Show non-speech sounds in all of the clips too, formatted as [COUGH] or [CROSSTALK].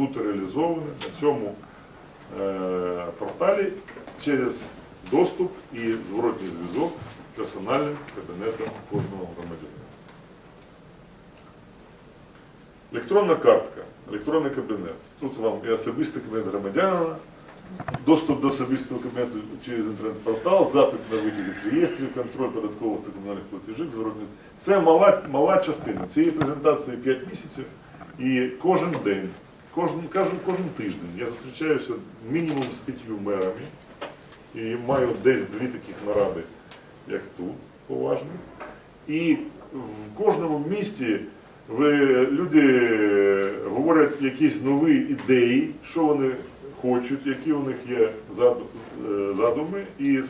бути реалізовані на цьому е, порталі через доступ і зворотній зв'язок персональним кабінетом кожного громадянина. Електронна картка, електронний кабінет. Тут вам і особистий кабінет громадянина, доступ до особистого кабінету через інтернет-портал, запит на вихід із реєстрів, контроль податкових та комунальних платежів, зворотний. Це мала, мала частина цієї презентації 5 місяців. І кожен день, кожен, кожен, кожен тиждень я зустрічаюся мінімум з п'ятью мерами і маю десь дві таких наради, як тут, поважні. І в кожному місті ви, люди говорять якісь нові ідеї, що вони хочуть, які у них є е, задуми, і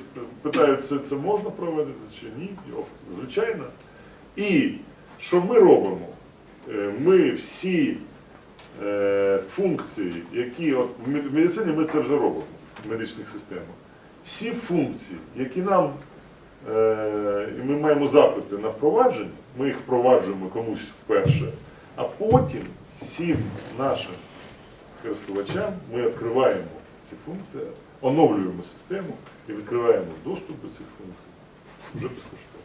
питають, це, це можна проводити чи ні. Звичайно. І що ми робимо? Е, Ми всі е, функції, які от в медицині ми це вже робимо в медичних системах. Всі функції, які нам е, ми маємо запити на впровадження, ми їх впроваджуємо комусь вперше, а потім всім нашим користувачам ми відкриваємо ці функції, оновлюємо систему і відкриваємо доступ до цих функцій вже безкоштовно.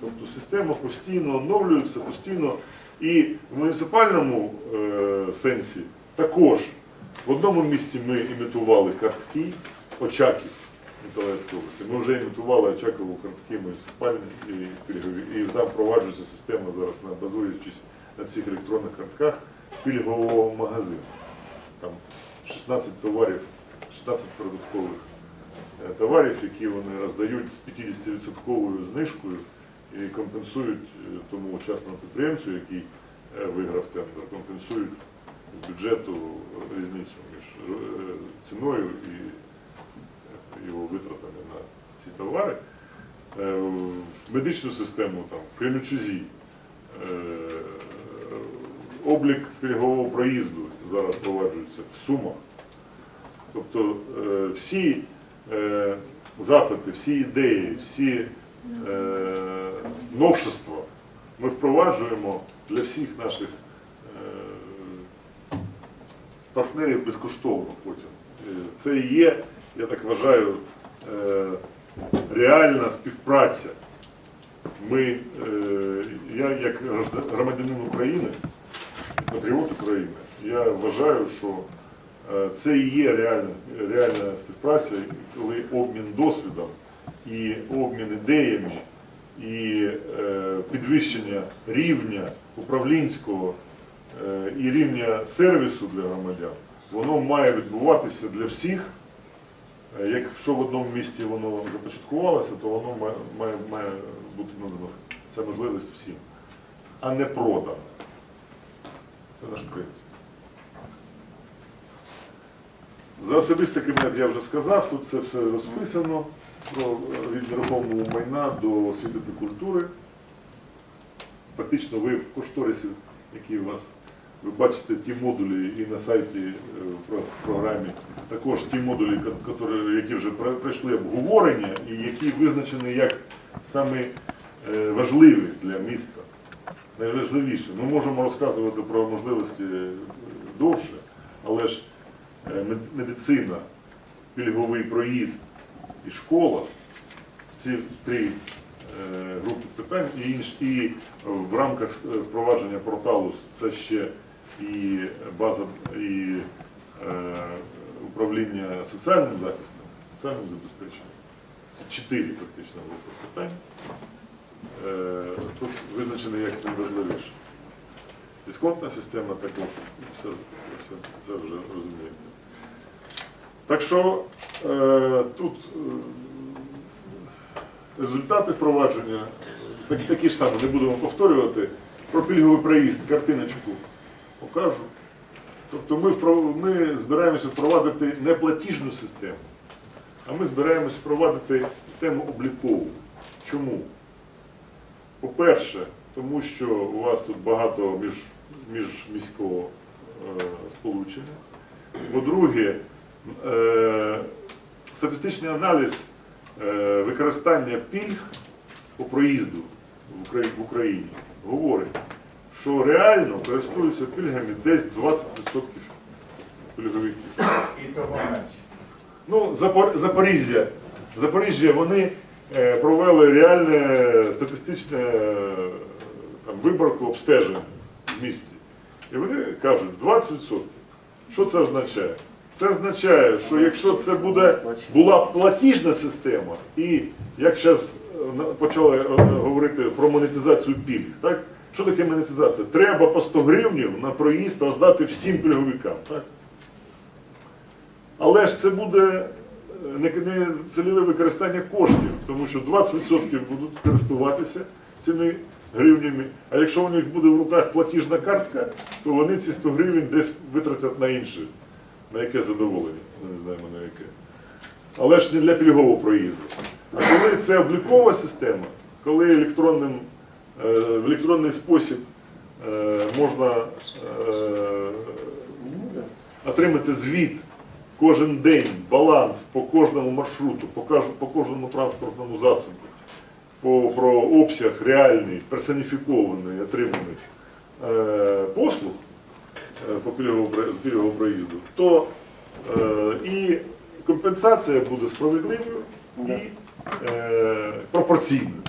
Тобто система постійно оновлюється, постійно і в муніципальному е, сенсі також в одному місці ми імітували картки Очаків Миколаївської області. Ми вже імітували Очакову картки муніципальні і пільгові. І там впроваджується система зараз, базуючись на цих електронних картках пільгового магазину. Там 16 товарів, 16 продуктових е, товарів, які вони роздають з 50% знижкою і компенсують е, тому учасному підприємцю, який е, виграв тендер, компенсують з бюджету різницю між е, ціною і його витратами на ці товари. В медичну систему там, в Кременчузі е, облік пільгового проїзду зараз впроваджується в Сумах. Тобто всі запити, всі ідеї, всі е, новшества ми впроваджуємо для всіх наших е, партнерів безкоштовно потім. Е, Це і є, я так вважаю, реальна співпраця. Ми, я як громадянин України, патріот України, я вважаю, що це і є реальна, реальна співпраця, коли обмін досвідом і обмін ідеями, і е, підвищення рівня управлінського е, і рівня сервісу для громадян, воно має відбуватися для всіх. Е, Якщо в одному місті воно започаткувалося, то воно має, має, має бути надано ця можливість всім, а не продано. Це наш принцип. За особистий кабінет я вже сказав, тут це все розписано про е, від нерухомого майна до освіти та культури. Фактично ви в кошторисі, які у вас, ви бачите ті модулі і на сайті е, в програмі, також ті модулі, які вже про- пройшли обговорення і які визначені як саме е, важливі для міста. Найважливіше. Ми можемо розказувати про можливості довше, але ж медицина, пільговий проїзд і школа ці три е, групи питань і, інш, і в рамках е, впровадження порталу це ще і база і е, управління соціальним захистом, соціальним забезпеченням. Це чотири фактично групи питань. Е, Тут визначено як найважливіше. Дисконтна система також, все, все, це вже розумієте. Так що е, тут е, результати впровадження так, такі ж самі, не будемо повторювати. Про пільговий проїзд, картиночку покажу. Тобто ми, ми збираємося впровадити не платіжну систему, а ми збираємося впровадити систему облікову. Чому? По-перше, тому що у вас тут багато між, міжміського е, сполучення. По-друге, статистичний аналіз е, використання пільг по проїзду в Україні говорить, що реально користуються пільгами десь 20% пільговиків. Ну, Запоріжжя. Запоріжжя вони е, провели реальне статистичне е, там, виборку обстежень в місті. І вони кажуть 20%. Що це означає? Це означає, що якщо це буде була платіжна система, і як зараз почали е, говорити про монетизацію пільг, так? Що таке монетизація? Треба по 100 гривнів на проїзд роздати всім пільговикам. Так? Але ж це буде е, не, цільове використання коштів, тому що 20% будуть користуватися цими гривнями. А якщо у них буде в руках платіжна картка, то вони ці 100 гривень десь витратять на інше, на яке задоволення, ми не знаємо на яке. Але ж не для пільгового проїзду. А коли це облікова система, коли електронним, е, в електронний спосіб е, можна е, отримати звіт кожен день, баланс по кожному маршруту, по, по кожному транспортному засобу, по, про обсяг реальний, персоніфікований, отриманих е, послуг по пільговому, проїзду, то е, і компенсація буде справедливою і е, пропорційною.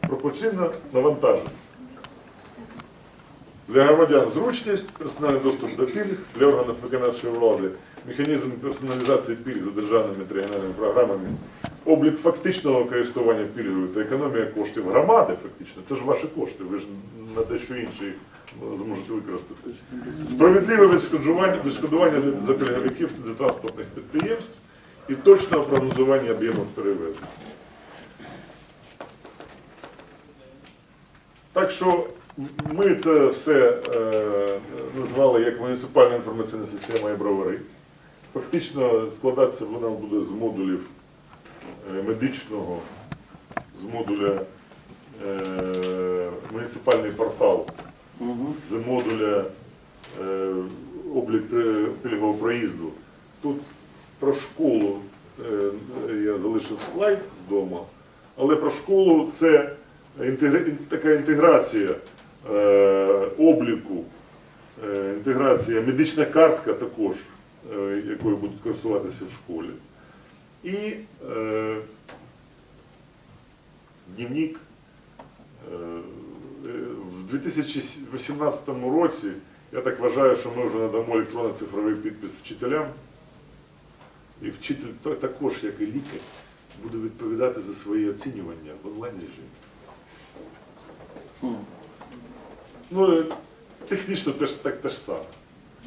Пропорційно навантаженню. Для громадян зручність, персональний доступ до пільг, для органів виконавчої влади, механізм персоналізації пільг за державними та регіональними програмами, облік фактичного користування пільгою та економія коштів громади, фактично, це ж ваші кошти, ви ж на дещо інше їх зможете використати. Справедливе відшкоджування, відшкодування за пільговиків для транспортних підприємств і точного прогнозування об'ємів перевезень. Так що ми це все е, назвали як муніципальна інформаційна система і бровари. Фактично складатися вона буде з модулів е, медичного, з модуля е, муніципальний портал, з модуля е, облік пільгового проїзду. Тут про школу е, я залишив слайд вдома, але про школу це інтегр- така інтеграція е, обліку, е, інтеграція, медична картка також, е, якою будуть користуватися в школі. І е, дневник. Е, 2018 році, я так вважаю, що ми вже надамо електронно-цифровий підпис вчителям. І вчитель та- також, як і лікар, буде відповідати за свої оцінювання в онлайн режимі. Ну, е, технічно теж так те ж саме.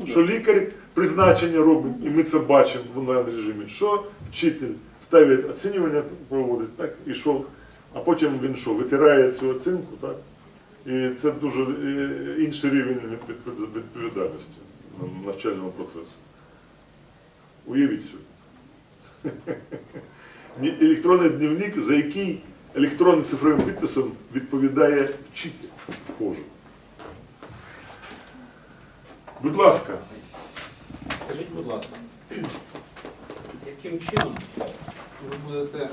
Що лікар призначення робить, і ми це бачимо в онлайн режимі, що вчитель ставить оцінювання, проводить, так, і що, а потім він що, витирає цю оцінку, так? І це дуже інший рівень від- від- відповідальності навчального процесу. Уявіть собі. [LAUGHS] Електронний дневник, за який електронним цифровим підписом відповідає вчитель кожен. Будь ласка. Скажіть, будь ласка, яким чином ви будете е,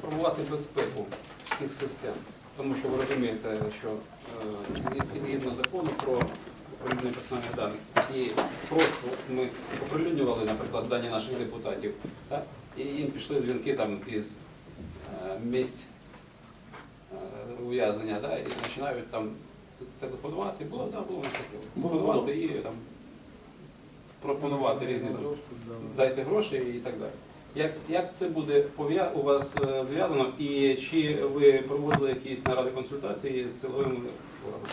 пробувати безпеку всіх систем? Тому що ви розумієте, що е, згідно закону про оприлюднення персональних даних, і просто ми оприлюднювали, наприклад, дані наших депутатів, так? і їм пішли дзвінки там із е, місць е, ув'язнення, да? і починають там телефонувати, було, да, було телефонувати і там пропонувати різні дайте гроші і так далі. Як, як це буде у вас е, зв'язано і чи ви проводили якісь наради консультації з силовими органами?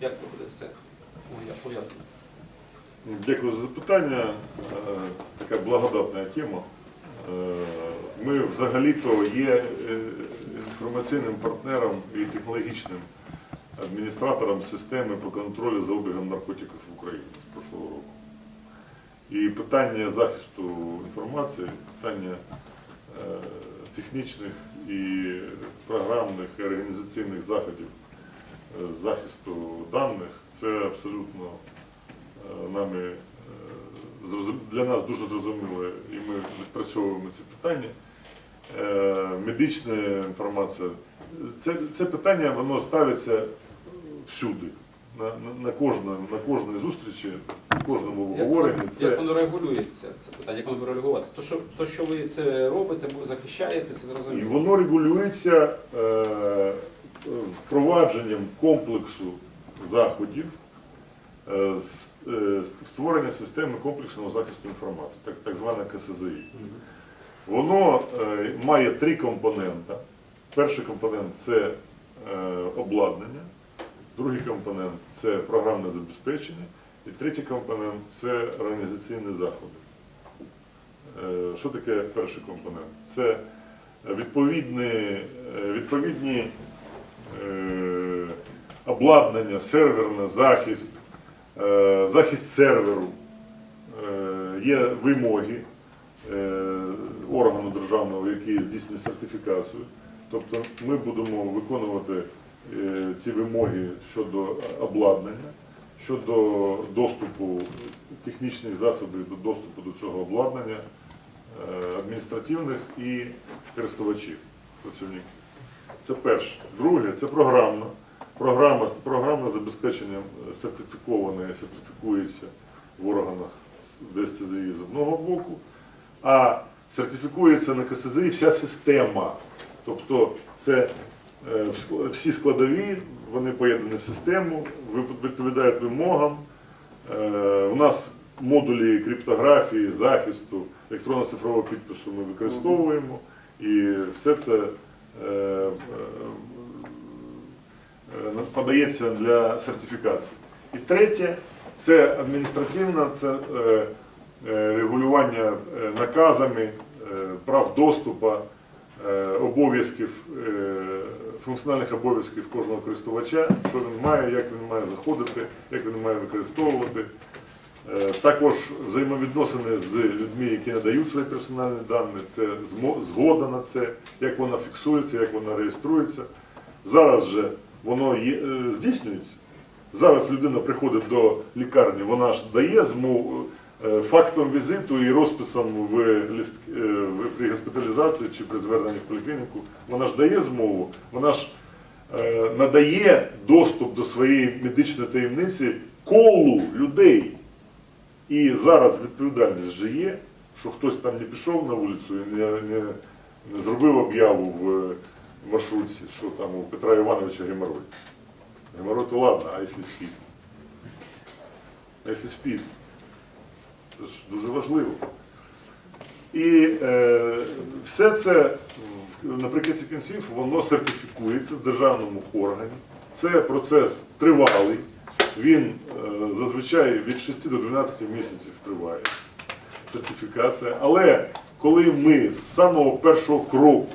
Як це буде все пов'язано? Дякую за запитання. Е, Така благодатна тема. Е, Ми взагалі-то є інформаційним партнером і технологічним адміністратором системи по контролю за обігом наркотиків в Україні. І питання захисту інформації, питання е, технічних і програмних і організаційних заходів е, захисту даних це абсолютно е, нами е, для нас дуже зрозуміло, і ми відпрацьовуємо ці питання. Е, Медична інформація. Це, це питання воно ставиться всюди. На, на, на, кожному, на кожній зустрічі, на кожному обговоренні як воно регулюється, це питання, як воно буде реагувати? То що, то, що ви це робите, бо захищаєте, це і воно регулюється е, впровадженням комплексу заходів е, з е, створення системи комплексного захисту інформації, так, так звана КСЗІ. Воно е, має три компонента. Перший компонент це е, обладнання, другий компонент це програмне забезпечення, і третій компонент це організаційні заходи. Е, Що таке перший компонент? Це відповідні, е, відповідні е, обладнання, серверне, захист, е, захист серверу. Е, Є вимоги е, органу державного, який здійснює сертифікацію. Тобто ми будемо виконувати ці вимоги щодо обладнання, щодо доступу технічних засобів до доступу до цього обладнання, е, адміністративних і користувачів, працівників. Це перше. Друге, це програмна. Програма, програмне забезпечення е, сертифіковане, сертифікується в органах ДСЦЗІ з одного боку, а сертифікується на КСЗІ вся система. Тобто це е, всі складові, вони поєднані в систему, відповідають вимогам. Е, У нас модулі криптографії, захисту, електронно-цифрового підпису ми використовуємо, і все це е, е, е, подається для сертифікації. І третє це адміністративне, це е, е, регулювання е, наказами, е, прав доступу, е, обов'язків, е, функціональних обов'язків кожного користувача, що він має, як він має заходити, як він має використовувати. Е, Також взаємовідносини з людьми, які надають свої персональні дані, це згода на це, як вона фіксується, як вона реєструється. Зараз же воно є, е, здійснюється. Зараз людина приходить до лікарні, вона ж дає змогу е, фактом візиту і розписом в лист, е, при госпіталізації чи при зверненні в поліклініку, вона ж дає змову, вона ж е, надає доступ до своєї медичної таємниці колу людей. І зараз відповідальність же є, що хтось там не пішов на вулицю і не, не, не зробив об'яву в маршрутці, що там у Петра Івановича геморрой. Геморрой то ладно, а якщо спід? А якщо спід? Це ж дуже важливо. І е, все це наприкінці кінців воно сертифікується в державному органі. Це процес тривалий. Він е, зазвичай від 6 до 12 місяців триває сертифікація. Але коли ми з самого першого кроку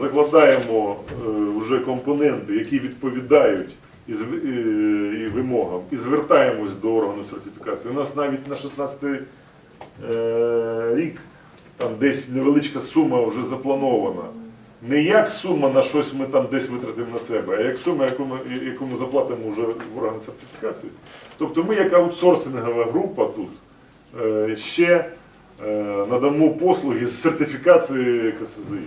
закладаємо е, вже компоненти, які відповідають і, і- і вимогам, і звертаємось до органу сертифікації. У нас навіть на 16 е, рік там десь невеличка сума вже запланована. Не як сума на щось ми там десь витратимо на себе, а як сума, яку ми, яку ми заплатимо вже в органи сертифікації. Тобто ми як аутсорсингова група тут е, ще е, надамо послуги з сертифікації КСЗІ.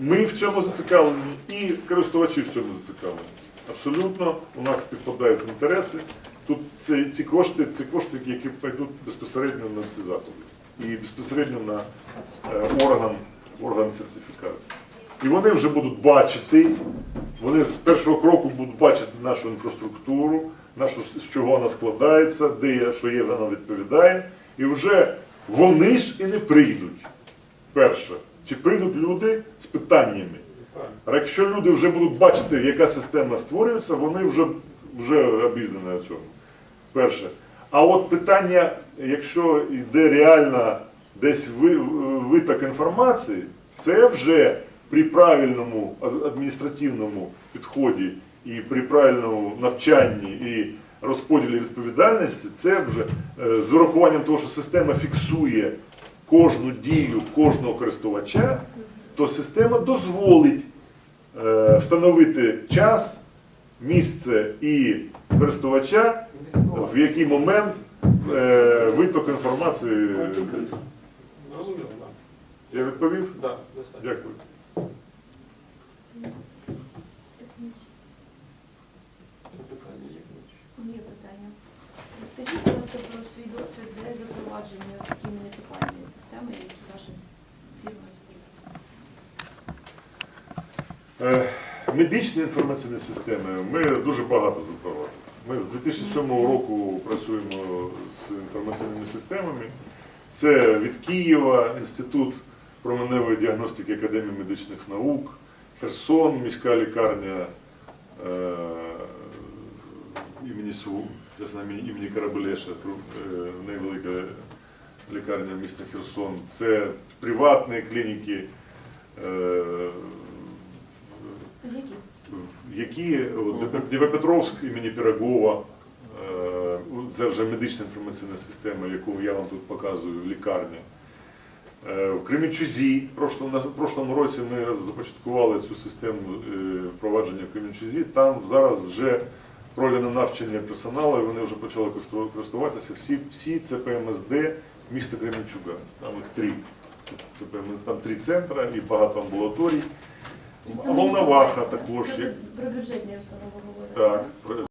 Ми в цьому зацікавлені і користувачі в цьому зацікавлені. Абсолютно у нас співпадають інтереси. Тут ці, ці кошти, це кошти, які пойдуть безпосередньо на ці заходи і безпосередньо на е, орган, орган сертифікації. І вони вже будуть бачити, вони з першого кроку будуть бачити нашу інфраструктуру, нашу, з чого вона складається, де є, що є, вона відповідає. І вже вони ж і не прийдуть. Перше, чи прийдуть люди з питаннями. А якщо люди вже будуть бачити, яка система створюється, вони вже, вже обізнані в цьому. Перше. А от питання, якщо йде реально десь виток інформації, це вже при правильному адміністративному підході і при правильному навчанні і розподілі відповідальності, це вже е, з урахуванням того, що система фіксує кожну дію кожного користувача, то система дозволить е, встановити час, місце і користувача, в який момент е, виток інформації. Розуміло, так. Я відповів? Так, достатньо. Дякую. Запитання є? Є питання. Скажіть, будь ласка, про свій досвід для запровадження такої муніципальної системи, як в Медичні інформаційні системи ми дуже багато запровадили. Ми з 2007 року працюємо з інформаційними системами. Це від Києва, Інститут променевої діагностики Академії медичних наук, Херсон, міська лікарня е, імені Су, імені імені Карабелеша, е, найвелика лікарня міста Херсон. Це приватні клініки. Які? які Дніпропетровськ імені Пірогова, е, це вже медична інформаційна система, яку я вам тут показую, лікарня. Е, В Кременчузі, в прошлому, році ми започаткували цю систему е, впровадження в Кременчузі. Там зараз вже пройдено навчання персоналу, і вони вже почали користуватися. Всі, всі це ПМСД міста Кременчуга. Там їх три. Це ПМСД, там три центри і багато амбулаторій. Це Волноваха також є. про бюджетні установи говорите. Так,